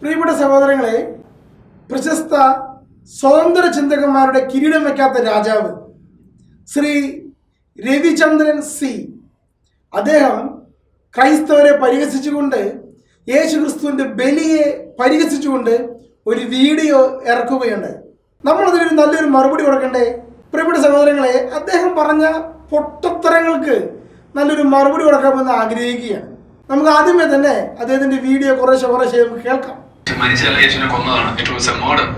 പ്രിയപ്പെട്ട സഹോദരങ്ങളെ പ്രശസ്ത സ്വതന്ത്ര ചിന്തകന്മാരുടെ കിരീടം വയ്ക്കാത്ത രാജാവ് ശ്രീ രവിചന്ദ്രൻ സി. അദ്ദേഹം ക്രൈസ്തവരെ പരിഹസിച്ചുകൊണ്ട് യേശു ക്രിസ്തുവിന്റെ ബലിയെ പരിഹസിച്ചുകൊണ്ട് ഒരു വീഡിയോ ഇറക്കുകയുണ്ട്. നമ്മളതിനൊരു നല്ലൊരു മറുപടി കൊടുക്കണ്ടേ? പ്രിയപ്പെട്ട സഹോദരങ്ങളെ അദ്ദേഹം പറഞ്ഞ പൊട്ടത്തരങ്ങൾക്ക് നല്ലൊരു മറുപടി കൊടുക്കാമെന്ന് ആഗ്രഹിക്കുകയാണ്. നമുക്ക് ആദ്യമേ തന്നെ അദ്ദേഹത്തിന്റെ വീഡിയോ കുറേശ്ശെ കുറേശ്ശെ നമുക്ക് കേൾക്കാം. മരിച്ചാൽ യേശുവിനെ കൊന്നതാണ്. ഇറ്റ് വാസ് എ മേർഡർ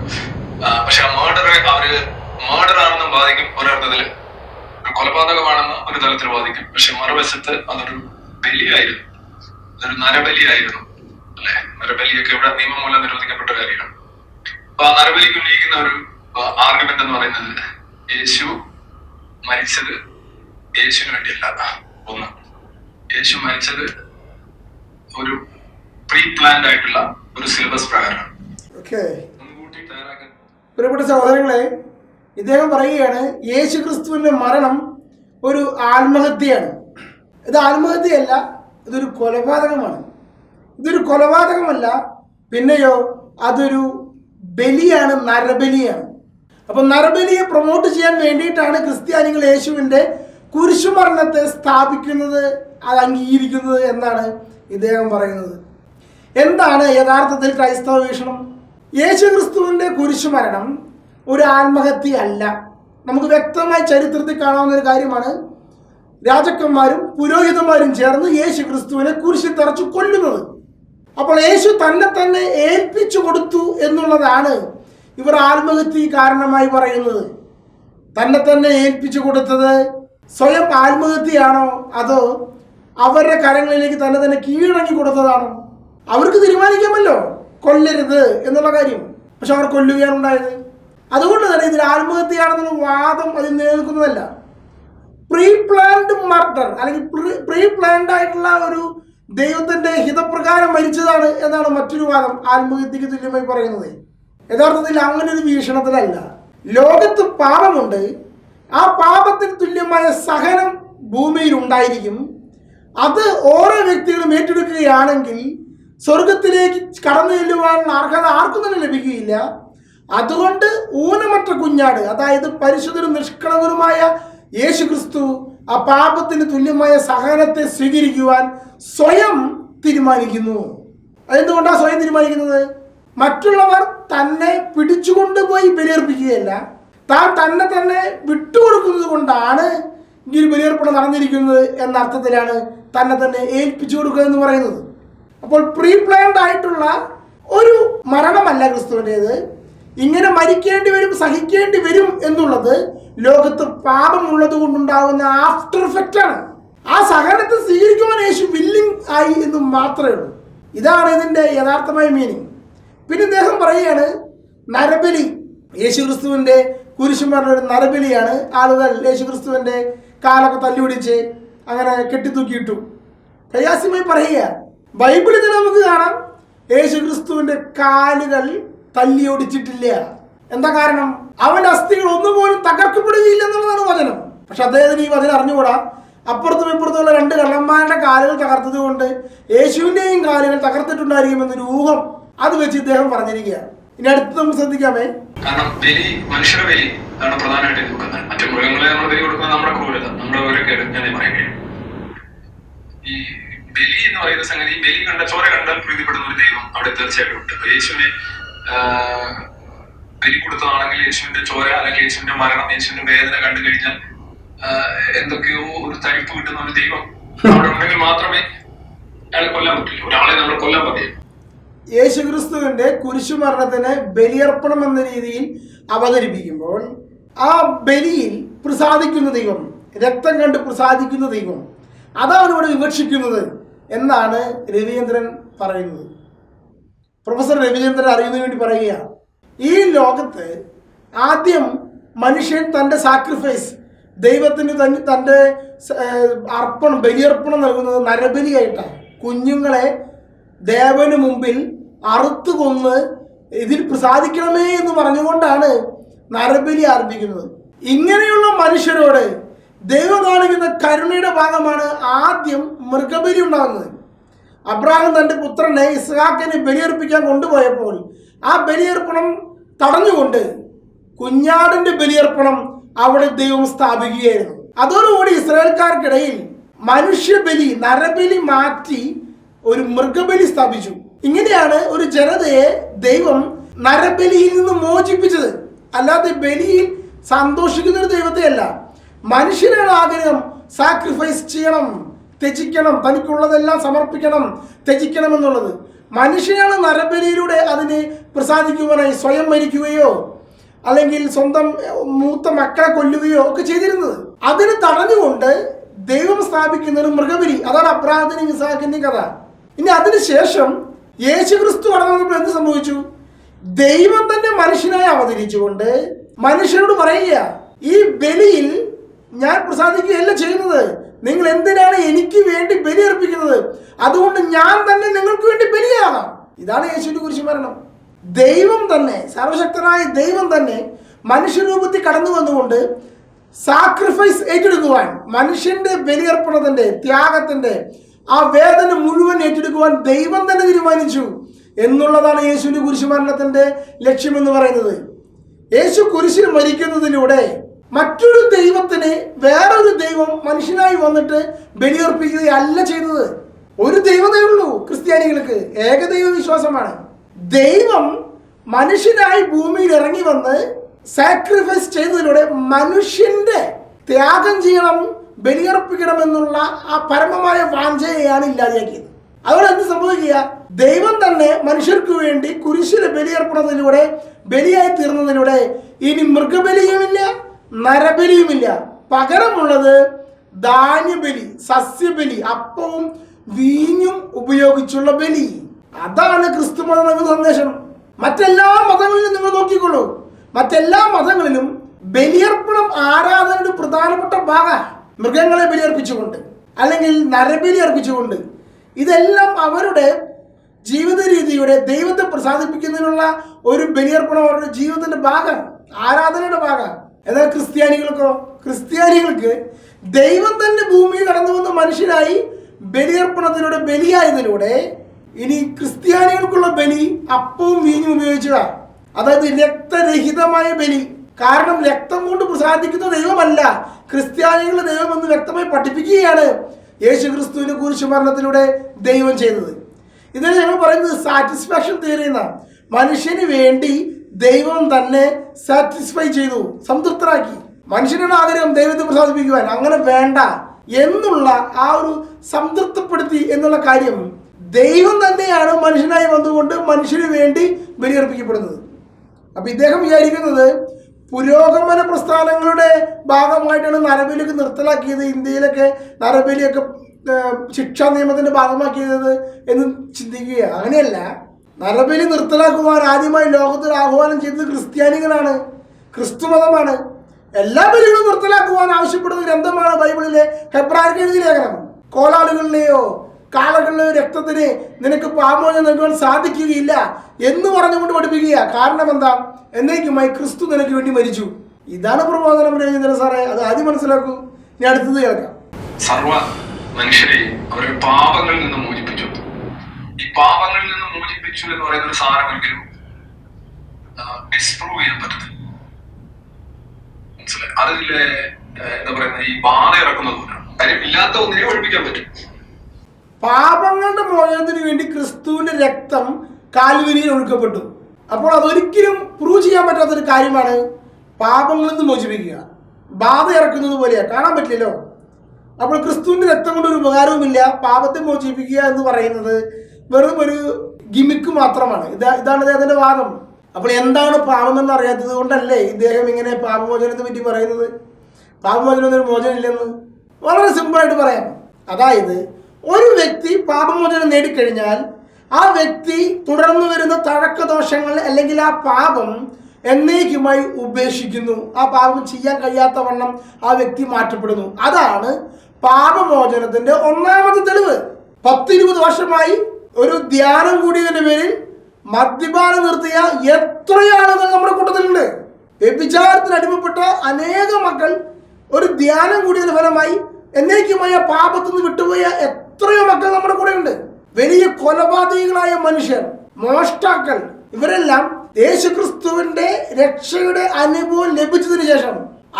പക്ഷെ ആ മേർഡറെ അവർ മേർഡർ ആണെന്നും ബാധിക്കും ഒരർത്ഥത്തിൽ ഒരു കൊലപാതകമാണെന്ന് ഒരു തലത്തിൽ ബാധിക്കും പക്ഷെ മറുവശത്ത് അതൊരു ബലിയായിരുന്നു. അതൊരു നരബലിയായിരുന്നു. അല്ലെ? നരബലിയൊക്കെ ഇവിടെ നിയമം മൂലം നിരോധിക്കപ്പെട്ട കാര്യമാണ്. അപ്പൊ ആ നരബലിക്ക് ഉന്നയിക്കുന്ന ഒരു ആർഗ്യുമെന്റ് എന്ന് പറയുന്നത് യേശു മരിച്ചത് യേശുവിന് വേണ്ടിയല്ല. ഒന്ന് യേശു മരിച്ചത് ഒരു പ്രീ പ്ലാൻഡ് ആയിട്ടുള്ള ഒരു സിലബസ് പ്രകാരമാണ്. പ്രിയപ്പെട്ട സഹോദരങ്ങളെ ഇദ്ദേഹം പറയുകയാണ് യേശു ക്രിസ്തുവിന്റെ മരണം ഒരു ആത്മഹത്യയാണ്. ഇത് ആത്മഹത്യയല്ല ഇതൊരു കൊലപാതകമാണ്. ഇതൊരു കൊലപാതകമല്ല പിന്നെയോ അതൊരു ബലിയാണ് നരബലിയാണ്. അപ്പൊ നരബലിയെ പ്രൊമോട്ട് ചെയ്യാൻ വേണ്ടിയിട്ടാണ് ക്രിസ്ത്യാനികൾ യേശുവിന്റെ കുരിശുമരണത്തെ സ്ഥാപിക്കുന്നത് അത് അംഗീകരിക്കുന്നത് എന്നാണ് ഇദ്ദേഹം പറയുന്നത്. എന്താണ് യഥാർത്ഥത്തിൽ ക്രൈസ്തവ വീക്ഷണം? യേശു കുരിശുമരണം ഒരു ആത്മഹത്യയല്ല. നമുക്ക് വ്യക്തമായി ചരിത്രത്തിൽ കാണാവുന്ന ഒരു കാര്യമാണ്. രാജാക്കന്മാരും പുരോഹിതന്മാരും ചേർന്ന് യേശു ക്രിസ്തുവിനെ കുരിശിൽ തറച്ചു കൊല്ലുന്നത്. അപ്പോൾ യേശു തന്നെ തന്നെ ഏൽപ്പിച്ചു കൊടുത്തു എന്നുള്ളതാണ് ഇവർ ആത്മഹത്യ കാരണമായി പറയുന്നത്. തന്നെ തന്നെ ഏൽപ്പിച്ചു കൊടുത്തത് സ്വയം ആത്മഹത്യയാണോ? അതോ അവരുടെ കരങ്ങളിലേക്ക് തന്നെ തന്നെ കീഴടങ്ങി കൊടുത്തതാണോ? അവർക്ക് തീരുമാനിക്കാമല്ലോ. കൊല്ലരുത് എന്നുള്ള കാര്യം. പക്ഷെ അവർ കൊല്ലുകയാണ് ഉണ്ടായത്. അതുകൊണ്ട് തന്നെ ഇതിൽ ആത്മഹത്യയാണെന്നുള്ള വാദം അതിൽ നിലനിൽക്കുന്നതല്ല. പ്രീ പ്ലാൻഡ് മർഡർ അല്ലെങ്കിൽ പ്രീ പ്ലാൻഡ് ആയിട്ടുള്ള ഒരു ദൈവത്തിന്റെ ഹിതപ്രകാരം മരിച്ചതാണ് എന്നാണ് മറ്റൊരു വാദം ആത്മഹത്യക്ക് തുല്യമായി പറയുന്നത്. യഥാർത്ഥത്തിൽ അങ്ങനെ ഒരു വീക്ഷണത്തിലല്ല. ലോകത്ത് പാപമുണ്ട്. ആ പാപത്തിന് തുല്യമായ സഹനം ഭൂമിയിൽ ഉണ്ടായിരിക്കും. അത് ഓരോ വ്യക്തികളും ഏറ്റെടുക്കുകയാണെങ്കിൽ സ്വർഗത്തിലേക്ക് കടന്നു ചെല്ലുവാനുള്ള അർഹത ആർക്കും തന്നെ ലഭിക്കുകയില്ല. അതുകൊണ്ട് ഊനമറ്റ കുഞ്ഞാട് അതായത് പരിശുദ്ധനും നിഷ്കളങ്കരുമായ യേശു ക്രിസ്തു ആ പാപത്തിന് തുല്യമായ സഹനത്തെ സ്വീകരിക്കുവാൻ സ്വയം തീരുമാനിക്കുന്നു. അതെന്തുകൊണ്ടാണ് സ്വയം തീരുമാനിക്കുന്നത്? മറ്റുള്ളവർ തന്നെ പിടിച്ചുകൊണ്ട് പോയി ബലിയർപ്പിക്കുകയല്ല. താൻ തന്നെ തന്നെ വിട്ടുകൊടുക്കുന്നത് കൊണ്ടാണ് ഈ ബലിയർപ്പണം നടന്നിരിക്കുന്നത് എന്ന അർത്ഥത്തിലാണ് തന്നെ തന്നെ ഏൽപ്പിച്ചു കൊടുക്കുക എന്ന് പറയുന്നത്. അപ്പോൾ പ്രീ പ്ലാൻഡ് ആയിട്ടുള്ള ഒരു മരണമല്ല ക്രിസ്തുവിന്റെത്. ഇങ്ങനെ മരിക്കേണ്ടി വരും സഹിക്കേണ്ടി വരും എന്നുള്ളത് ലോകത്ത് പാപമുള്ളത് കൊണ്ടുണ്ടാകുന്ന ആഫ്റ്റർ ഇഫക്റ്റ് ആണ്. ആ സഹനത്തെ സ്വീകരിക്കുവാൻ യേശു വില്ലിംഗ് ആയി എന്ന് മാത്രമേ ഉള്ളൂ. ഇതാണ് ഇതിന്റെ യഥാർത്ഥമായ മീനിങ് പിന്നെ ഇദ്ദേഹം പറയുകയാണ് നരബലി. യേശു ക്രിസ്തുവിന്റെ കുരിശുമരണ ഒരു നരബലിയാണ്. ആളുകൾ യേശു ക്രിസ്തുവിന്റെ കാലൊക്കെ തല്ലിപിടിച്ച് അങ്ങനെ കെട്ടിത്തൂക്കിയിട്ടു. പ്രയാസ്യമായി പറയുക ബൈബിളിൽ തന്നെ നമുക്ക് കാണാം. യേശു ക്രിസ്തുവിന്റെ കാലുകൾ തല്ലിയൊടിച്ചിട്ടില്ല എന്താ കാരണം? അവന്റെ അസ്ഥികൾ ഒന്നുപോലും തകർക്കപ്പെടുകയില്ല എന്നുള്ളതാണ് വചനം. പക്ഷെ അദ്ദേഹത്തിന് ഈ വചനം അറിഞ്ഞുകൂടാ? അപ്പുറത്തും ഇപ്പുറത്തുമുള്ള രണ്ട് കള്ളന്മാരുടെ കാലുകൾ തകർത്തത് കൊണ്ട് യേശുവിന്റെയും കാലുകൾ തകർത്തിട്ടുണ്ടായിരിക്കുമെന്നൊരു ഊഹം അത് വെച്ച് ഇദ്ദേഹം പറഞ്ഞിരിക്കുകയാണ്. ഇനി അടുത്ത് നമുക്ക് ശ്രദ്ധിക്കാമേ. കാരണം ബലി മനുഷ്യരുടെ ബലി ആണ് പ്രധാനമായിട്ട് കൊടുക്കുന്നത്. മറ്റു മൃഗങ്ങളെ നമ്മൾ ബലി കൊടുക്കുന്നത് നമ്മുടെ ക്രൂരത നമ്മുടെ ഓരോക്കേട് ഞാൻ പറയുകയാണ്. ഈ എന്ന് പറയുന്ന സംഗതി ബലി കണ്ട ചോര കണ്ടാൽ പ്രീതിപ്പെടുന്ന ഒരു ദൈവം അവിടെ തീർച്ചയായിട്ടും ഉണ്ട്. യേശുവിനെ ബലി കൊടുത്തതാണെങ്കിൽ യേശുവിന്റെ ചോര അല്ലെങ്കിൽ യേശുവിന്റെ മരണം യേശുവിന്റെ വേദന കണ്ടു കഴിഞ്ഞാൽ എന്തൊക്കെയോ ഒരു തരിപ്പ് കിട്ടുന്ന ഒരു ദൈവം അവിടെ ഉണ്ടെങ്കിൽ മാത്രമേ അയാളെ കൊല്ലാൻ പറ്റില്ല ഒരാളെ നമ്മൾ കൊല്ലാൻ പറ്റില്ല യേശുക്രിസ്തുവിന്റെ കുരിശുമരണത്തിന് ബലിയർപ്പണം എന്ന രീതിയിൽ അവതരിപ്പിക്കുമ്പോൾ ആ ബലിയിൽ പ്രസാദിക്കുന്ന ദൈവം രക്തം കണ്ട് പ്രസാദിക്കുന്ന ദൈവം അതാണ് ഇവിടെ വിവക്ഷിക്കുന്നത്. എന്നാണ് രവീന്ദ്രൻ പറയുന്നത്. പ്രൊഫസർ രവീന്ദ്രൻ അറിയുന്നതിന് വേണ്ടി പറയുകയാണ്. ഈ ലോകത്ത് ആദ്യം മനുഷ്യൻ തന്റെ സാക്രിഫൈസ് ദൈവത്തിന് തന്നെ തന്റെ അർപ്പണം ബലിയർപ്പണം നൽകുന്നത് നരബലിയായിട്ടാണ്. കുഞ്ഞുങ്ങളെ ദേവന് മുമ്പിൽ അറുത്തു കൊന്ന് ഇതിൽ പ്രസാദിക്കണമേ എന്ന് പറഞ്ഞുകൊണ്ടാണ് നരബലി ആരംഭിക്കുന്നത് ഇങ്ങനെയുള്ള അബ്രാഹിം തന്റെ പുത്രനെ ഇസ്ഹാക്കിനെ ബലിയർപ്പിക്കാൻ കൊണ്ടുപോയപ്പോൾ ആ ബലിയർപ്പണം തടഞ്ഞുകൊണ്ട് കുഞ്ഞാടിന്റെ ബലിയർപ്പണം അവിടെ ദൈവം സ്ഥാപിക്കുകയായിരുന്നു. അതോടുകൂടി ഇസ്രായേൽക്കാർക്കിടയിൽ മനുഷ്യബലി നരബലി മാറ്റി ഒരു മൃഗബലി സ്ഥാപിച്ചു. ഇങ്ങനെയാണ് ഒരു ജനതയെ ദൈവം നരബലിയിൽ നിന്ന് മോചിപ്പിച്ചത്. അല്ലാതെ ബലിയിൽ സന്തോഷിക്കുന്ന ഒരു ദൈവത്തെയല്ല. മനുഷ്യനാണ് ആഗ്രഹം സാക്രിഫൈസ് ചെയ്യണം ത്യജിക്കണം തനിക്കുള്ളതെല്ലാം സമർപ്പിക്കണം ത്യജിക്കണം എന്നുള്ളത് മനുഷ്യനാണ് നരബലിയിലൂടെ അതിനെ പ്രസാദിക്കുവാനായി സ്വയം മരിക്കുകയോ അല്ലെങ്കിൽ സ്വന്തം മൂത്ത മക്കളെ കൊല്ലുകയോ ഒക്കെ ചെയ്തിരുന്നത്. അതിന് തടഞ്ഞുകൊണ്ട് ദൈവം സ്ഥാപിക്കുന്ന ഒരു മൃഗബലി. അതാണ് അബ്രാഹത്തിന്റെയും ഇസാഖിന്റെയും കഥ. ഇനി അതിനുശേഷം യേശു ക്രിസ്തു കടന്നപ്പോൾ എന്ത് സംഭവിച്ചു? ദൈവം തന്നെ മനുഷ്യനായി അവതരിച്ചുകൊണ്ട് മനുഷ്യരോട് പറയുക ഈ ബലിയിൽ ഞാൻ പ്രസാദിക്കുകയല്ല ചെയ്യുന്നത്. നിങ്ങൾ എന്തിനാണ് എനിക്ക് വേണ്ടി ബലിയർപ്പിക്കുന്നത് അതുകൊണ്ട് ഞാൻ തന്നെ നിങ്ങൾക്ക് വേണ്ടി ബലിയാകാം ഇതാണ് യേശുവിന്റെ കുരിശ് മരണം. ദൈവം തന്നെ സർവശക്തനായ ദൈവം തന്നെ മനുഷ്യരൂപത്തിൽ കടന്നു വന്നുകൊണ്ട് സാക്രിഫൈസ് ഏറ്റെടുക്കുവാൻ മനുഷ്യന്റെ ബലിയർപ്പണത്തിന്റെ ത്യാഗത്തിന്റെ ആ വേദന മുഴുവൻ ഏറ്റെടുക്കുവാൻ ദൈവം തന്നെ തീരുമാനിച്ചു എന്നുള്ളതാണ് യേശുവിന്റെ കുരിശുമരണത്തിന്റെ ലക്ഷ്യമെന്ന് പറയുന്നത്. യേശു കുരിശിൽ മരിക്കുന്നതിലൂടെ മറ്റൊരു ദൈവത്തിന് വേറൊരു ദൈവം മനുഷ്യനായി വന്നിട്ട് ബലിയർപ്പിക്കുകയല്ല ചെയ്തത്. ഒരു ദൈവമേ ഉള്ളൂ ക്രിസ്ത്യാനികൾക്ക്. ഏകദൈവ വിശ്വാസമാണ്. ദൈവം മനുഷ്യനായി ഭൂമിയിൽ ഇറങ്ങി വന്ന് സാക്രിഫൈസ് ചെയ്തതിലൂടെ മനുഷ്യന്റെ ത്യാഗം ചെയ്യണം ബലിയർപ്പിക്കണം എന്നുള്ള ആ പരമമായ വാഞ്ചയാണ് ഇല്ലാതെയാക്കിയത്. അതുകൊണ്ട് എന്ത് സംഭവിക്കുക? ദൈവം തന്നെ മനുഷ്യർക്ക് വേണ്ടി കുരിശിലെ ബലിയർപ്പണത്തിലൂടെ ബലിയായി തീർന്നതിലൂടെ ഇനി മൃഗബലിയുമില്ല നരബലിയുമില്ല. പകരമുള്ളത് ധാന്യബലി സസ്യബലി അപ്പവും വീഞ്ഞും ഉപയോഗിച്ചുള്ള ബലി. അതാണ് ക്രിസ്തു മതം സന്ദേശം. മറ്റെല്ലാ മതങ്ങളിലും നിങ്ങൾ നോക്കിക്കോളൂ. മറ്റെല്ലാ മതങ്ങളിലും ബലിയർപ്പണം ആരാധനയുടെ പ്രധാനപ്പെട്ട ഭാഗ മൃഗങ്ങളെ ബലിയർപ്പിച്ചുകൊണ്ട് അല്ലെങ്കിൽ നരബലി അർപ്പിച്ചുകൊണ്ട്. ഇതെല്ലാം അവരുടെ ജീവിത രീതിയുടെ ദൈവത്തെ പ്രസാദിപ്പിക്കുന്നതിനുള്ള ഒരു ബലിയർപ്പണം അവരുടെ ജീവിതത്തിന്റെ ഭാഗമാണ് ആരാധനയുടെ ഭാഗം. എന്നാൽ ക്രിസ്ത്യാനികൾക്കോ? ക്രിസ്ത്യാനികൾക്ക് ദൈവം തന്നെ ഭൂമിയിൽ കടന്നു വന്ന മനുഷ്യനായി ബലിയർപ്പണത്തിലൂടെ ബലിയായതിലൂടെ ഇനി ക്രിസ്ത്യാനികൾക്കുള്ള ബലി അപ്പവും വീഞ്ഞും ഉപയോഗിച്ചതാ അതായത് രക്തരഹിതമായ ബലി. കാരണം രക്തം കൊണ്ട് പ്രസാദിക്കുന്ന ദൈവമല്ല. ക്രിസ്ത്യാനികളുടെ ദൈവം എന്ന് വ്യക്തമായി പഠിപ്പിക്കുകയാണ് യേശു ക്രിസ്തുവിന്റെ കുറിച്ച് മരണത്തിലൂടെ ദൈവം ചെയ്തത്. ഇതിന് ഞങ്ങൾ പറയുന്നത് സാറ്റിസ്ഫാക്ഷൻ തിയറി എന്നാണ്. മനുഷ്യന് വേണ്ടി ദൈവം തന്നെ സാറ്റിസ്ഫൈ ചെയ്തു സംതൃപ്തരാക്കി മനുഷ്യനാണ് ആഗ്രഹം ദൈവത്തെ പ്രസാദിപ്പിക്കുവാൻ. അങ്ങനെ വേണ്ട എന്നുള്ള ആ ഒരു സംതൃപ്തപ്പെടുത്തി എന്നുള്ള കാര്യം ദൈവം തന്നെയാണ് മനുഷ്യനായി വന്നുകൊണ്ട് മനുഷ്യന് വേണ്ടി ബലിയർപ്പിക്കപ്പെടുന്നത്. അപ്പൊ ഇദ്ദേഹം വിചാരിക്കുന്നത് പുരോഗമന പ്രസ്ഥാനങ്ങളുടെ ഭാഗമായിട്ടാണ് നരബലിയൊക്കെ നിർത്തലാക്കിയത് ഇന്ത്യയിലൊക്കെ നരബലിയൊക്കെ ശിക്ഷാ നിയമത്തിന്റെ ഭാഗമാക്കിയത് എന്ന് ചിന്തിക്കുക. അങ്ങനെയല്ല. നരബലി നിർത്തലാക്കുവാൻ ആദ്യമായി ലോകത്തിൽ ആഹ്വാനം ചെയ്തത് ക്രിസ്ത്യാനികളാണ്. ക്രിസ്തു മതമാണ് എല്ലാ ബലികളും നിർത്തലാക്കുവാൻ ആവശ്യപ്പെടുന്ന ഗ്രന്ഥമാണ് ബൈബിളിലെ ഹെബ്രാർക്ക് എഴുതിയ ലേഖനം. കോലാളുകളിലെയോ കാളകളിലെയോ രക്തത്തിന് നിനക്ക് പാമോചനം നൽകുവാൻ സാധിക്കുകയില്ല എന്ന് പറഞ്ഞുകൊണ്ട് പഠിപ്പിക്കുക. കാരണം എന്താ? എന്നേക്കുമായി ക്രിസ്തു നിനക്ക് വേണ്ടി മരിച്ചു. ഇതാണ് പ്രബോധനം രവീന്ദ്രൻ സാറേ. അത് ആദ്യം മനസ്സിലാക്കൂ. ഇനി അടുത്തത് കേൾക്കാം. സർവ മനുഷ്യരെയും അവരുടെ പാപങ്ങളിൽ നിന്ന് പാപങ്ങളിൽ നിന്ന് മോചിപ്പിച്ചു എന്ന് പറയുന്ന ഒരു സാധനം ഒരിക്കലും ഡിസ്പ്രൂവ് ചെയ്യാൻ പറ്റത്തില്ല. മനസ്സിലായി? അതിലെ എന്താ പറയുന്നത് ഈ ബാധ ഇറക്കുന്നത് പോലെയാണ് കാര്യം ഇല്ലാത്ത ഒന്നിനെ ഒഴിപ്പിക്കാൻ പറ്റും. പാപങ്ങളുടെ മോചനത്തിന് വേണ്ടി ക്രിസ്തുവിന്റെ രക്തം കാൽവരിയിൽ ഒഴുക്കപ്പെട്ടു. അപ്പോൾ അതൊരിക്കലും പ്രൂവ് ചെയ്യാൻ പറ്റാത്ത ഒരു കാര്യമാണ് പാപങ്ങളിൽ നിന്ന് മോചിപ്പിക്കുക. ബാധ ഇറക്കുന്നത് പോലെയാ. കാണാൻ പറ്റില്ലല്ലോ? അപ്പോൾ ക്രിസ്തുവിന്റെ രക്തം കൊണ്ട് ഒരു ഉപകാരവുമില്ല. പാപത്തെ മോചിപ്പിക്കുക എന്ന് പറയുന്നത് വെറും ഒരു ഗിമിക്ക് മാത്രമാണ്. ഇതാ ഇതാണ് അദ്ദേഹത്തിന്റെ വാദം. അപ്പോൾ എന്താണ് പാപമെന്ന് അറിയാത്തത് കൊണ്ടല്ലേ ഇദ്ദേഹം ഇങ്ങനെ പാപമോചനത്തെ പറ്റി പറയുന്നത്? പാപമോചനം ഒരു മോചനം ഇല്ലെന്ന്. വളരെ സിമ്പിളായിട്ട് പറയാം. അതായത് ഒരു വ്യക്തി പാപമോചനം നേടിക്കഴിഞ്ഞാൽ ആ വ്യക്തി തുടർന്നു വരുന്ന തഴക്കദോഷങ്ങൾ അല്ലെങ്കിൽ ആ പാപം എന്നേക്കുമായി ഉപേക്ഷിക്കുന്നു. ആ പാപം ചെയ്യാൻ കഴിയാത്ത വണ്ണം ആ വ്യക്തി മാറ്റപ്പെടുന്നു. അതാണ് പാപമോചനത്തിന്റെ ഒന്നാമത്തെ തെളിവ്. പത്തിരുപത് വർഷമായി ഒരു ധ്യാനം കൂടിയതിന്റെ പേരിൽ മദ്യപാനം നിർത്തിയ എത്രയാളുകൾ നമ്മുടെ കൂട്ടത്തിലുണ്ട്. വ്യഭിചാരത്തിന് അടിമപ്പെട്ട അനേക മക്കൾ ഒരു ധ്യാനം കൂടിയതിന്റെ ഫലമായി എന്നേക്കുമായ പാപത്തു നിന്ന് വിട്ടുപോയ എത്രയോ മക്കൾ നമ്മുടെ ഉണ്ട് വലിയ കൊലപാതകികളായ മനുഷ്യർ മോഷ്ടാക്കൾ ഇവരെല്ലാം യേശുക്രിസ്തുവിന്റെ രക്ഷയുടെ അനുഭവം ലഭിച്ചതിന് ശേഷം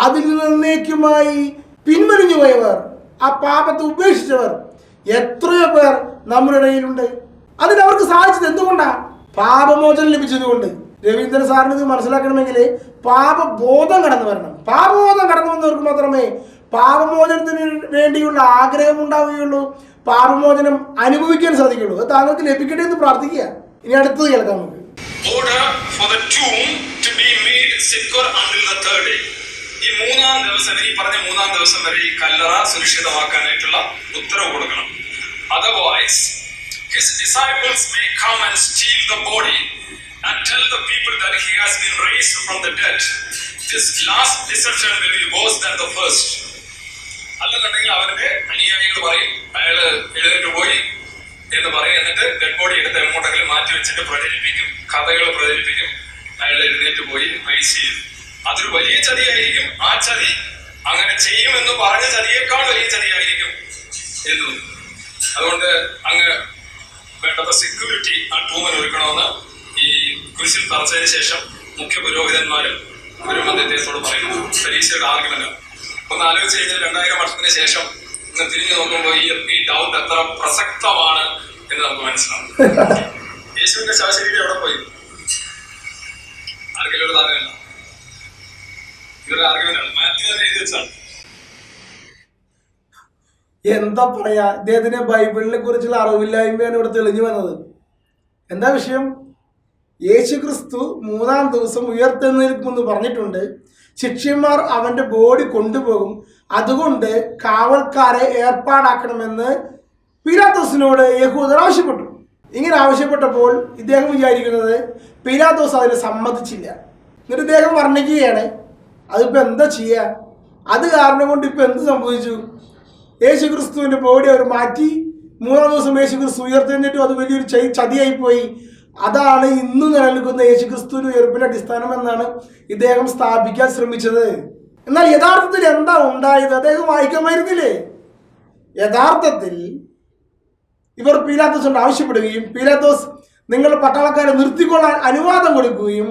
അതിൽ നിന്നേക്കുമായി പിൻവലിഞ്ഞു പോയവർ ആ പാപത്തെ ഉപേക്ഷിച്ചവർ എത്രയോ പേർ നമ്മുടെ ഇടയിലുണ്ട്. അതിന് അവർക്ക് സാധിച്ചത് എന്തുകൊണ്ടാണ് പാപമോചനം ലഭിച്ചതുകൊണ്ട്. രവീന്ദ്രൻ സാറിന് ഇത് മനസ്സിലാക്കണമെങ്കിൽ പാപബോധം കടന്നു വരണം. പാപബോധം കടന്നു വന്നവർക്ക് മാത്രമേ പാപമോചനത്തിന് വേണ്ടിയുള്ള ആഗ്രഹം ഉണ്ടാവുകയുള്ളൂ. പാപമോചനം അനുഭവിക്കാൻ സാധിക്കുള്ളൂ അത് താങ്കൾക്ക് ലഭിക്കട്ടെ എന്ന് പ്രാർത്ഥിക്കുക. ഇനി അടുത്തത് കേൾക്കാം നമുക്ക്. ഈ മൂന്നാം ദിവസം ഈ പറഞ്ഞ മൂന്നാം ദിവസം വരെ ഈ കല്ലറ സുരക്ഷിതമാക്കാനായിട്ടുള്ള ഉത്തരവ് കൊടുക്കണം. Otherwise his disciples may come and steal the body and tell the people that he has been raised from the dead. This last deception will be worse than the first. അല്ലെന്നുണ്ടെങ്കിൽ അവരുടെ അനുയായികൾ പറയും അയാൾ എഴുന്നേറ്റ് പോയി എന്ന് പറയും. എന്നിട്ട് ഡെഡ് ബോഡി എടുത്ത് എങ്ങോട്ടെങ്കിലും മാറ്റി വെച്ചിട്ട് പ്രചരിപ്പിക്കും. കഥകൾ പ്രചരിപ്പിക്കും. അയാൾ എഴുന്നേറ്റ് പോയി റേസ് ചെയ്യും. അതൊരു വലിയ ചതിയായിരിക്കും. ആ ചതി അങ്ങനെ ചെയ്യുമെന്ന് പറഞ്ഞ ചതിയേക്കാൾ വലിയ ചതിയായിരിക്കും. എന്നു. അതുകൊണ്ട് അങ്ങ് വേണ്ടത്ര സെക്യൂരിറ്റി ആ ടൂമിന് ഒരുക്കണമെന്ന് ഈ കുരിശിൽ തറച്ചതിന് ശേഷം മുഖ്യ പുരോഹിതന്മാരും ഗുരു അദ്ദേഹത്തോട് പറയുന്നു. പരീക്ഷയുടെ ആർഗ്യമെന്റ് ഒന്ന് ആലോചിച്ച് കഴിഞ്ഞാൽ രണ്ടായിരം വർഷത്തിന് ശേഷം ഇന്ന് തിരിഞ്ഞു നോക്കുമ്പോൾ ഈ ഈ ഡൗട്ട് എത്ര പ്രസക്തമാണ് എന്ന് നമുക്ക് മനസ്സിലാവും. യേശുവിന്റെ ശവശരീരം എവിടെ പോയി? ആർക്കെങ്കിലും ഒരു ധാരണയില്ല ഇവരുടെ ആർഗ്യുമെന്റ് ആണ്. മാത്യു തന്നെ എഴുതി വെച്ചാണ്. എന്താ പറയാ? ഇദ്ദേഹത്തിന് ബൈബിളിനെ കുറിച്ചുള്ള അറിവില്ലായ്മയാണ് ഇവിടെ തെളിഞ്ഞു വന്നത്. എന്താ വിഷയം? യേശു ക്രിസ്തു മൂന്നാം ദിവസം ഉയർത്തെഴുന്നേൽക്കുമെന്ന് പറഞ്ഞിട്ടുണ്ട്. ശിഷ്യന്മാർ അവന്റെ ബോഡി കൊണ്ടുപോകും. അതുകൊണ്ട് കാവൽക്കാരെ ഏർപ്പാടാക്കണമെന്ന് പീലാത്തോസിനോട് യഹൂദർ ആവശ്യപ്പെട്ടു. ഇങ്ങനെ ആവശ്യപ്പെട്ടപ്പോൾ ഇദ്ദേഹം വിചാരിക്കുന്നത് പീലാത്തോസ് അതിനെ സമ്മതിച്ചില്ല. എന്നിട്ട് ഇദ്ദേഹം വർണിക്കുകയാണ് അതിപ്പോൾ എന്താ ചെയ്യുക അത് കാരണം കൊണ്ട് ഇപ്പം എന്ത് സംഭവിച്ചു? യേശു ക്രിസ്തുവിന്റെ ബോഡി അവർ മാറ്റി. മൂന്നാം ദിവസം യേശു ക്രിസ്തു അത് വലിയൊരു ചതി ചതിയായിപ്പോയി. അതാണ് ഇന്ന് നിലനിൽക്കുന്ന യേശു ക്രിസ്തുവിന്റെ ഉയർപ്പിന്റെ അടിസ്ഥാനം എന്നാണ് ഇദ്ദേഹം സ്ഥാപിക്കാൻ ശ്രമിച്ചത്. എന്നാൽ യഥാർത്ഥത്തിൽ എന്താ ഉണ്ടായത്? അദ്ദേഹം വായിക്കാമായിരുന്നില്ലേ യഥാർത്ഥത്തിൽ ഇവർ പീലാത്തോസിനോട് ആവശ്യപ്പെടുകയും പീലാത്തോസ് നിങ്ങൾ പട്ടാളക്കാരെ നിർത്തിക്കൊള്ളാൻ അനുവാദം കൊടുക്കുകയും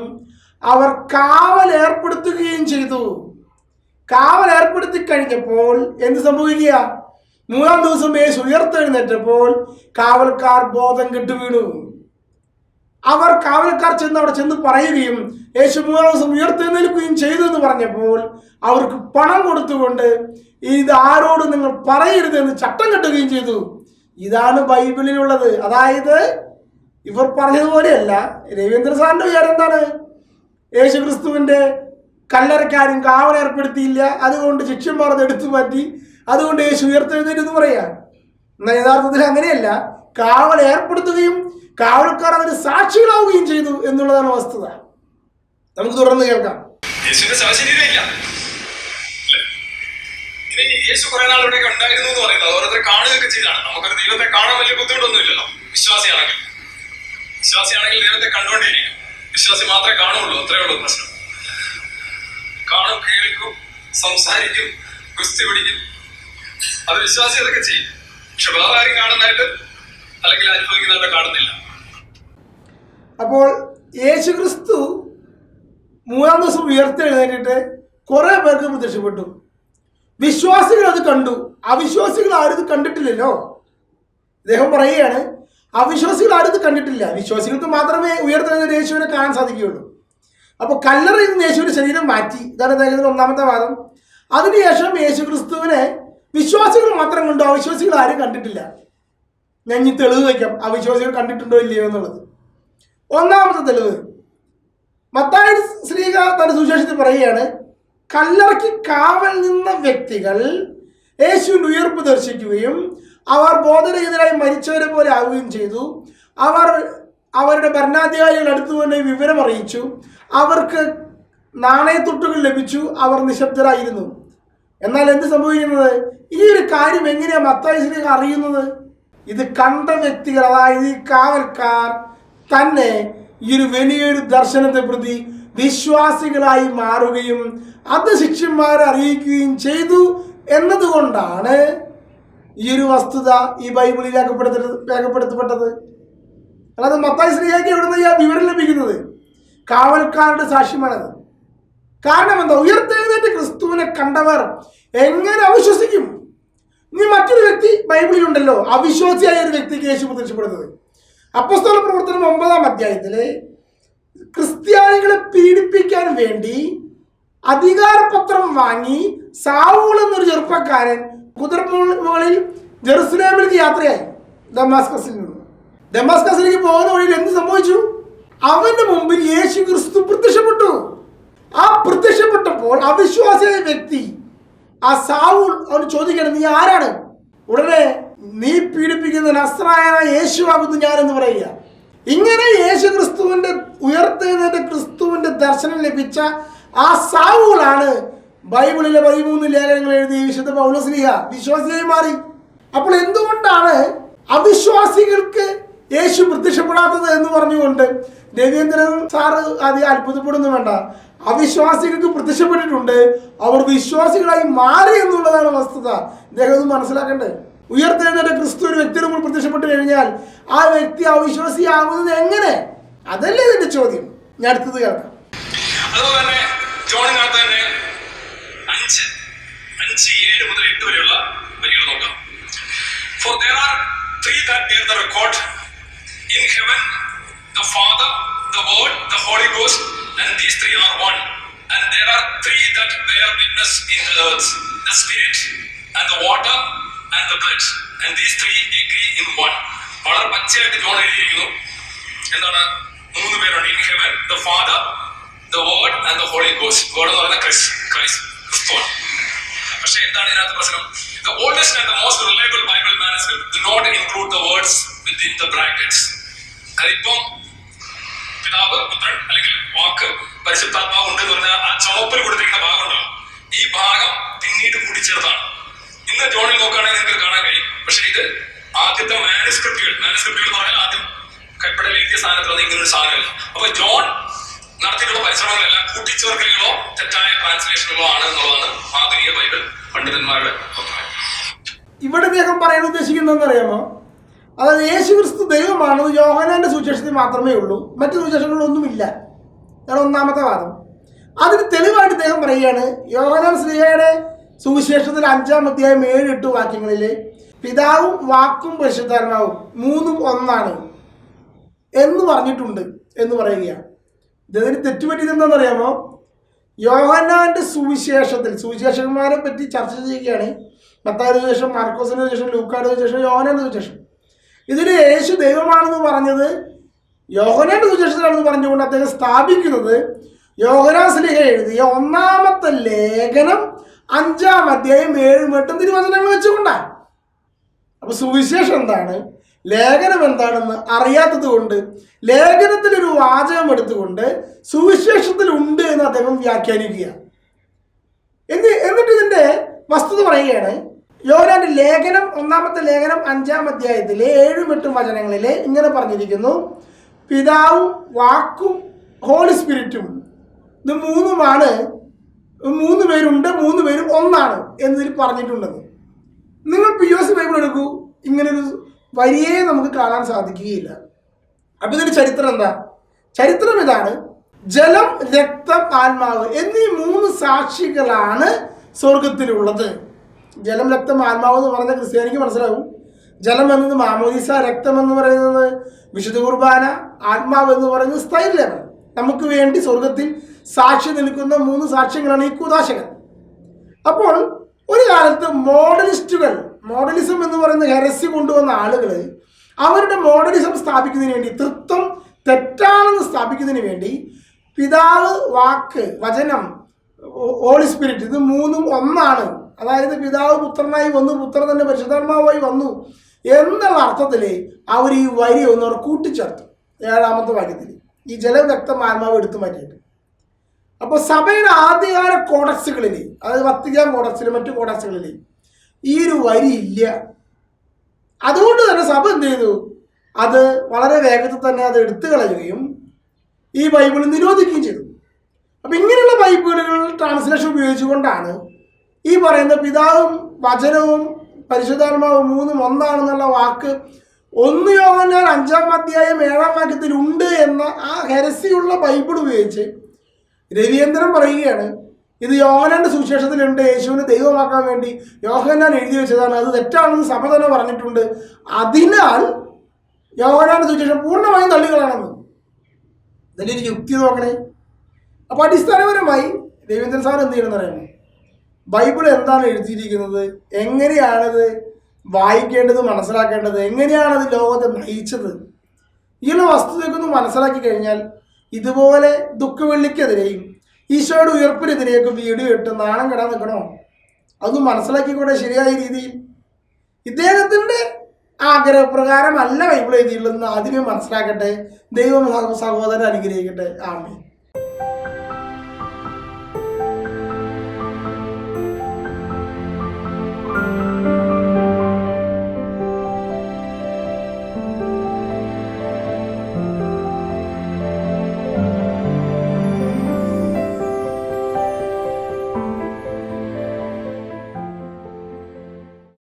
അവർ കാവൽ ഏർപ്പെടുത്തുകയും ചെയ്തു. കാവൽ ഏർപ്പെടുത്തി കഴിഞ്ഞപ്പോൾ എന്ത് സംഭവിക്കുക? മൂന്നാം ദിവസം യേശു ഉയർത്തെഴുന്നേറ്റപ്പോൾ കാവൽക്കാർ ബോധം കെട്ടു വീണു. അവർ കാവൽക്കാർ ചെന്ന് അവിടെ ചെന്ന് പറയുകയും യേശു മൂന്നാം ദിവസം ഉയർത്തെഴുന്നേൽക്കുകയും ചെയ്തു എന്ന് പറഞ്ഞപ്പോൾ അവർക്ക് പണം കൊടുത്തുകൊണ്ട് ഇത് ആരോട് നിങ്ങൾ പറയരുത് എന്ന് ചട്ടം കെട്ടുകയും ചെയ്തു. ഇതാണ് ബൈബിളിലുള്ളത്. അതായത് ഇവർ പറഞ്ഞതുപോലെയല്ല. രവീന്ദ്ര സാറിന്റെ വിചാരം എന്താണ്? യേശു ക്രിസ്തുവിന്റെ കല്ലറക്കാരും കാവൽ ഏർപ്പെടുത്തിയില്ല. അതുകൊണ്ട് ശിഷ്യന്മാർ അത് എടുത്തു മാറ്റി. അതുകൊണ്ട് യേശു ഉയർത്തെഴുന്നേറ്റ് എന്ന് പറയാ എന്നാൽ യഥാർത്ഥത്തിൽ അങ്ങനെയല്ല. കാവൽ ഏർപ്പെടുത്തുകയും കാവൽക്കാർ അതിന് സാക്ഷികളാവുകയും ചെയ്തു എന്നുള്ളതാണ് വസ്തുത. നമുക്ക് തുടർന്ന് കേൾക്കാം. യേശു കുറെ നാൾ ഇവിടെയൊക്കെ ഉണ്ടായിരുന്നു എന്ന് പറയുന്നത്. ഓരോരുത്തർ കാണുകയൊക്കെ ചെയ്താണ്. നമുക്കൊരു ദൈവത്തെ കാണാൻ വലിയ ബുദ്ധിമുട്ടൊന്നുമില്ലല്ലോ. വിശ്വാസിയാണെങ്കിൽ. വിശ്വാസിയാണെങ്കിൽ ദൈവത്തെ കണ്ടുകൊണ്ടിരിക്കും വിശ്വാസി മാത്രമേ കാണുള്ളൂ അത്രേ ഉള്ളൂ പ്രശ്നം. കാണും കേൾക്കും സംസാരിക്കും കുസ്തി പിടിക്കും. അത് വിശ്വാസി അതൊക്കെ ചെയ്യും. പക്ഷെ വേറെ ആരും കാണുന്നതായിട്ട് അല്ലെങ്കിൽ അനുഭവിക്കുന്നതായിട്ട് കാണുന്നില്ല. അപ്പോൾ യേശു ക്രിസ്തു മൂന്നാം ദിവസം ഉയർത്തെഴുന്നേറ്റിട്ട് കുറെ പേർക്ക് പ്രത്യക്ഷപ്പെട്ടു. വിശ്വാസികൾ അത് കണ്ടു. അവിശ്വാസികൾ ആരും ഇത് കണ്ടിട്ടില്ലല്ലോ. ഇദ്ദേഹം പറയുകയാണ് അവിശ്വാസികൾ ആരും ഇത് കണ്ടിട്ടില്ല. വിശ്വാസികൾക്ക് മാത്രമേ ഉയർത്തെഴുന്നേറ്റ് യേശുവിനെ കാണാൻ സാധിക്കുകയുള്ളൂ. അപ്പോൾ കല്ലറയിൽ നിന്ന് യേശുവിന്റെ ശരീരം മാറ്റി. ഇതാണ് അദ്ദേഹത്തിന്റെ ഒന്നാമത്തെ വാദം. അതിനുശേഷം യേശു ക്രിസ്തുവിനെ വിശ്വാസികൾ മാത്രം കണ്ടു? അവിശ്വാസികൾ ആരും കണ്ടിട്ടില്ല. ഞാൻ ഇനി തെളിവ് വയ്ക്കാം. അവിശ്വാസികൾ കണ്ടിട്ടുണ്ടോ ഇല്ലയോ എന്നുള്ളത്. ഒന്നാമത്തെ തെളിവ്. മത്തായ ശ്രീക തന്റെ സുശേഷത്തിൽ പറയുകയാണ് കല്ലറയ്ക്ക് കാവൽ നിന്ന വ്യക്തികൾ യേശുവിന്റെ ഉയർപ്പ് ദർശിക്കുകയും അവർ ബോധരഹിതരായി മരിച്ചവരെ പോലെ ആവുകയും ചെയ്തു. അവർ അവരുടെ ഭരണാധികാരികൾ അടുത്തു തന്നെ വിവരം അറിയിച്ചു. അവർക്ക് നാണയത്തൊട്ടുകൾ ലഭിച്ചു. അവർ നിശബ്ദരായിരുന്നു. എന്നാൽ എന്ത് സംഭവിക്കുന്നത്? ഈ ഒരു കാര്യം എങ്ങനെയാണ് മത്തായ അറിയുന്നത്? ഇത് കണ്ട വ്യക്തികൾ അതായത് ഈ കാവൽക്കാർ തന്നെ ഈ ഒരു വലിയൊരു ദർശനത്തെ പ്രതി വിശ്വാസികളായി മാറുകയും അത് ശിഷ്യന്മാരെ അറിയിക്കുകയും ചെയ്തു എന്നതുകൊണ്ടാണ് ഈ ഒരു വസ്തുത ഈ ബൈബിളിൽ രേഖപ്പെടുത്ത രേഖപ്പെടുത്തപ്പെട്ടത്. അല്ലാതെ മത്തായി സ്നേഹയ്ക്ക് എവിടുന്ന് ഈ വിവരം ലഭിക്കുന്നത്? കാവൽക്കാരുടെ സാക്ഷ്യമാണത്. കാരണം എന്താ? ഉയർത്തെഴുന്നേറ്റ് ക്രിസ്തുവിനെ കണ്ടവർ എങ്ങനെ അവിശ്വസിക്കും? നീ മറ്റൊരു വ്യക്തി ബൈബിളിലുണ്ടല്ലോ അവിശ്വാസിയായ ഒരു വ്യക്തിക്ക് യേശു പ്രത്യക്ഷപ്പെടുന്നത്. അപ്പസ്തോല പ്രവർത്തനം ഒമ്പതാം അധ്യായത്തിൽ ക്രിസ്ത്യാനികളെ പീഡിപ്പിക്കാൻ വേണ്ടി അധികാരപത്രം വാങ്ങി സാവൂൾ എന്നൊരു ചെറുപ്പക്കാരൻ കുതിർമുകളിൽ ജെറുസലേമിലേക്ക് യാത്രയായി ദമാസ്കസിൽ നിന്ന്. ദമാസ്കസിലേക്ക് പോകുന്ന വഴിയിൽ എന്ത് സംഭവിച്ചു? അവന്റെ മുമ്പിൽ യേശു ക്രിസ്തു പ്രത്യക്ഷപ്പെട്ടു. ആ പ്രത്യക്ഷപ്പെട്ടപ്പോൾ അവിശ്വാസിയായ വ്യക്തി ആ സാവുൾ അവൻ ചോദിക്കണം നീ ആരാണ്? ഉടനെ നീ പീഡിപ്പിക്കുന്ന നസ്രായ യേശു ആകുന്നു ഞാൻ എന്ന് പറയുക. ഇങ്ങനെ യേശു ക്രിസ്തുവിന്റെ ഉയർത്തെഴുന്നേറ്റ ക്രിസ്തുവിന്റെ ദർശനം ലഭിച്ച ആ സാവുകളാണ് ബൈബിളിലെ പതിമൂന്ന് ലേഖനങ്ങൾ എഴുതിയ വിശുദ്ധ പൗലസ്ലിഹ വിശ്വാസിയായി മാറി. അപ്പോൾ എന്തുകൊണ്ടാണ് അവിശ്വാസികൾക്ക് യേശു പ്രത്യക്ഷപ്പെടാത്തത് എന്ന് പറഞ്ഞുകൊണ്ട് രവീന്ദ്രൻ സാറ് അത് അത്ഭുതപ്പെടുന്നു വേണ്ട. അവിശ്വാസികൾക്ക് പ്രത്യക്ഷപ്പെട്ടിട്ടുണ്ട്. അവർ വിശ്വാസികളായി മാറി എന്നുള്ളതാണ് വസ്തുത. ഇദ്ദേഹം ഒന്ന് മനസ്സിലാക്കണ്ടേ? ഉയർത്തെഴുന്നേറ്റ ക്രിസ്തു ഒരു വ്യക്തിയുടെ മുമ്പിൽ പ്രത്യക്ഷപ്പെട്ട് കഴിഞ്ഞാൽ ആ വ്യക്തി അവിശ്വാസിയാകുന്നത് എങ്ങനെ? അതല്ലേ ഇതിന്റെ ചോദ്യം. ഞാൻ അടുത്തത് കേൾക്കാം. അതുപോലെ തന്നെ അഞ്ച് അഞ്ച് ഏഴ് മുതൽ എട്ട് വരെയുള്ള വരികൾ നോക്കാം. For there are in heaven the father the word the holy ghost and these three are one and there are three that bear witness in the earth the spirit and the water and the blood and these three agree in one വളരെ പച്ചയായിട്ട് John എഴുതിയിരിക്കുന്നു എന്താണ് മൂന്ന് പേരുണ്ട് in heaven the father the word and the holy ghost word എന്ന് പറയുന്ന Chris Christ ക്രിസ്തുവാണ് പക്ഷെ എന്താണ് ഇതിനകത്ത് പ്രശ്നം the oldest and the most reliable Bible manuscript do not include the words within the brackets അതിപ്പം പിതാവ് പുത്രൻ അല്ലെങ്കിൽ വാക്ക് പരിശുദ്ധാത്മാവ് ഉണ്ട് എന്ന് പറഞ്ഞാൽ ആ ചുവപ്പിൽ കൊടുത്തിരിക്കുന്ന ഭാഗം ഉണ്ടാവും ഈ ഭാഗം പിന്നീട് കൂടി ചേർത്താണ് ഇന്ന് ജോണിൽ നോക്കുകയാണെങ്കിൽ നിങ്ങൾക്ക് കാണാൻ കഴിയും. പക്ഷെ ഇത് ആദ്യത്തെ മാനുസ്ക്രിപ്റ്റുകൾ മാനുസ്ക്രിപ്റ്റുകൾ എന്ന് പറഞ്ഞാൽ ആദ്യം കൈപ്പടയിൽ എഴുതിയ സാധനത്തിലൊന്നും ഇങ്ങനെ ഒരു സാധനമില്ല. അപ്പൊ ജോൺ നടത്തിയിട്ടുള്ള പരിശ്രമങ്ങളെല്ലാം കൂട്ടിച്ചേർക്കലുകളോ തെറ്റായ ട്രാൻസ്ലേഷനുകളോ ആണ് എന്നുള്ളതാണ് ആധുനിക ബൈബിൾ പണ്ഡിതന്മാരുടെ അഭിപ്രായം. ഇവിടെ അദ്ദേഹം പറയാൻ ഉദ്ദേശിക്കുന്നതെന്ന് അറിയാമോ അതായത് യേശു ക്രിസ്തു ദൈവമാണെന്ന് യോഹനാന്റെ സുവിശേഷത്തിൽ മാത്രമേ ഉള്ളൂ. മറ്റു സുവിശേഷങ്ങളൊന്നുമില്ല. അതാണ് ഒന്നാമത്തെ വാദം. അതിന് തെളിവായിട്ട് ഇദ്ദേഹം പറയുകയാണ് യോഹനാൻ ശ്രീഹയുടെ സുവിശേഷത്തിൽ അഞ്ചാം അധ്യായം ഏഴ് എട്ട് വാക്യങ്ങളിൽ പിതാവും വാക്കും പരിശുദ്ധാത്മാവും മൂന്നും ഒന്നാണ് എന്ന് പറഞ്ഞിട്ടുണ്ട് എന്ന് പറയുകയാണ്. ഇദ്ദേഹത്തിന് തെറ്റുപറ്റിയത് എന്താണെന്നറിയാമോ? യോഹനാന്റെ സുവിശേഷത്തിൽ സുവിശേഷന്മാരെ പറ്റി ചർച്ച ചെയ്യുകയാണ്. മത്തായ സുവിശേഷം മാർക്കോസിന്റെ സുവിശേഷം ലൂക്കായുടെ സുവിശേഷം യോഹനാന്റെ സുവിശേഷം. ഇതിൽ യേശു ദൈവമാണെന്ന് പറഞ്ഞത് യോഹനയുടെ സുശേഷത്തിലാണെന്ന് പറഞ്ഞുകൊണ്ട് അദ്ദേഹം സ്ഥാപിക്കുന്നത് യോഹനാസ്ലിഹ എഴുതിയ ഒന്നാമത്തെ ലേഖനം അഞ്ചാം അധ്യായം ഏഴും എട്ടും തിരുവചനങ്ങൾ വെച്ചുകൊണ്ടാണ്. അപ്പൊ സുവിശേഷം എന്താണ്? ലേഖനം എന്താണെന്ന് അറിയാത്തത് കൊണ്ട് ലേഖനത്തിൽ ഒരു വാചകം എടുത്തുകൊണ്ട് സുവിശേഷത്തിൽ ഉണ്ട് എന്ന് അദ്ദേഹം വ്യാഖ്യാനിക്കുക എന്നി എന്നിട്ട് ഇതിന്റെ വസ്തുത പറയുകയാണ് യോനാന്റെ ലേഖനം ഒന്നാമത്തെ ലേഖനം അഞ്ചാം അധ്യായത്തിലെ ഏഴും എട്ടും വചനങ്ങളിലെ ഇങ്ങനെ പറഞ്ഞിരിക്കുന്നു. പിതാവും വാക്കും ഹോളി സ്പിരിറ്റും ഇത് മൂന്നുമാണ്. മൂന്ന് പേരുണ്ട് മൂന്ന് പേരും ഒന്നാണ് എന്നതിൽ പറഞ്ഞിട്ടുണ്ടെന്ന് നിങ്ങൾ പി ഒ സി ബൈബിൾ എടുക്കൂ. ഇങ്ങനൊരു വരിയെ നമുക്ക് കാണാൻ സാധിക്കുകയില്ല. അപ്പൊ ഇതിന്റെ ചരിത്രം എന്താ? ചരിത്രം ഇതാണ്. ജലം രക്തം ആത്മാവ് എന്നീ മൂന്ന് സാക്ഷികളാണ് സ്വർഗത്തിലുള്ളത് ജലം രക്തം ആത്മാവ് എന്ന് പറയുന്നത് ക്രിസ്ത്യാനിക്ക് മനസ്സിലാവും ജലം എന്നത് മാമോദിസ രക്തം എന്ന് പറയുന്നത് വിശുദ്ധ കുർബാന ആത്മാവ് എന്ന് പറയുന്നത് സ്ഥൈര്യമാണ്. നമുക്ക് വേണ്ടി സ്വർഗത്തിൽ സാക്ഷി നിൽക്കുന്ന മൂന്ന് സാക്ഷ്യങ്ങളാണ് ഈ കൂതാശകൾ അപ്പോൾ ഒരു കാലത്ത് മോഡലിസ്റ്റുകൾ മോഡലിസം എന്ന് പറയുന്ന ഹെരസ്യ കൊണ്ടുവന്ന ആളുകൾ അവരുടെ മോഡലിസം സ്ഥാപിക്കുന്നതിന് വേണ്ടി തൃത്വം തെറ്റാണെന്ന് സ്ഥാപിക്കുന്നതിന് വേണ്ടി പിതാവ് വാക്ക് വചനം ഹോളി സ്പിരിറ്റ് ഇത് മൂന്നും ഒന്നാണ്. അതായത് പിതാവ് പുത്രനായി വന്നു പുത്രൻ തന്നെ പരിശുദ്ധാത്മാവായി വന്നു എന്നുള്ള അർത്ഥത്തിൽ അവർ ഈ വരി ഒന്ന് അവർ കൂട്ടിച്ചേർത്തു. ഏഴാമത്തെ വാക്യത്തിൽ. ഈ ജലം രക്തം ആത്മാവ് എടുത്തു മാറ്റിയിട്ട്. അപ്പോൾ സഭയുടെ ആദ്യകാല കോഡക്സുകളിൽ അതായത് വത്തിക്കാൻ കോഡക്സിൽ മറ്റു കോഡക്സുകളിൽ ഈ ഒരു വരി ഇല്ല. അതുകൊണ്ട് തന്നെ സഭ എന്ത് ചെയ്തു? അത് വളരെ വേഗത്തിൽ തന്നെ അത് എടുത്തു കളയുകയും ഈ ബൈബിൾ നിരോധിക്കുകയും ചെയ്തു. അപ്പം ഇങ്ങനെയുള്ള ബൈബിളുകൾ ട്രാൻസ്ലേഷൻ ഉപയോഗിച്ചുകൊണ്ടാണ് ഈ പറയുന്ന പിതാവും വചനവും പരിശുദ്ധാത്മാവും മൂന്നും ഒന്നാണെന്നുള്ള വാക്ക് ഒന്ന് യോഹന്നാൻ അഞ്ചാം അധ്യായം ഏഴാം വാക്യത്തിൽ ഉണ്ട് എന്ന ആ ഹെരസിയുള്ള ബൈബിൾ ഉപയോഗിച്ച് രവീന്ദ്രൻ പറയുകയാണ് ഇത് യോഹനാന്റെ സുവിശേഷത്തിലുണ്ട് യേശുവിനെ ദൈവമാക്കാൻ വേണ്ടി യോഹന്നാൻ എഴുതി വെച്ചതാണ്. അത് തെറ്റാണെന്ന് സഭ തന്നെ പറഞ്ഞിട്ടുണ്ട്. അതിനാൽ യോഹനാന്റെ സുവിശേഷം പൂർണമായും തള്ളികളാണെന്ന് ഇതിന്റെ ഒരു യുക്തി നോക്കണേ. അപ്പോൾ അടിസ്ഥാനപരമായി രവീന്ദ്രൻ സാർ എന്ത് ചെയ്യണമെന്ന് അറിയാമോ? ബൈബിൾ എന്താണ് എഴുതിയിരിക്കുന്നത്? എങ്ങനെയാണത് വായിക്കേണ്ടത് മനസ്സിലാക്കേണ്ടത്? എങ്ങനെയാണത് ലോകത്തെ നയിച്ചത്? ഈയുള്ള വസ്തുതയൊക്കെ മനസ്സിലാക്കി കഴിഞ്ഞാൽ ഇതുപോലെ ദുഃഖവെള്ളിക്കെതിരെയും ഈശോയുടെ ഉയർപ്പിനെതിരെയൊക്കെ വീഡിയോ ഇട്ട് നാണം കെടാൻ നിൽക്കണോ? അതൊന്നും മനസ്സിലാക്കിക്കൂടെ ശരിയായ രീതിയിൽ. ഇദ്ദേഹത്തിന്റെ ആഗ്രഹപ്രകാരമല്ല ബൈബിൾ എഴുതിയുള്ളതെന്ന് ആദ്യമേ മനസ്സിലാക്കട്ടെ. ദൈവം സഹോദരൻ അനുഗ്രഹിക്കട്ടെ. ആമേ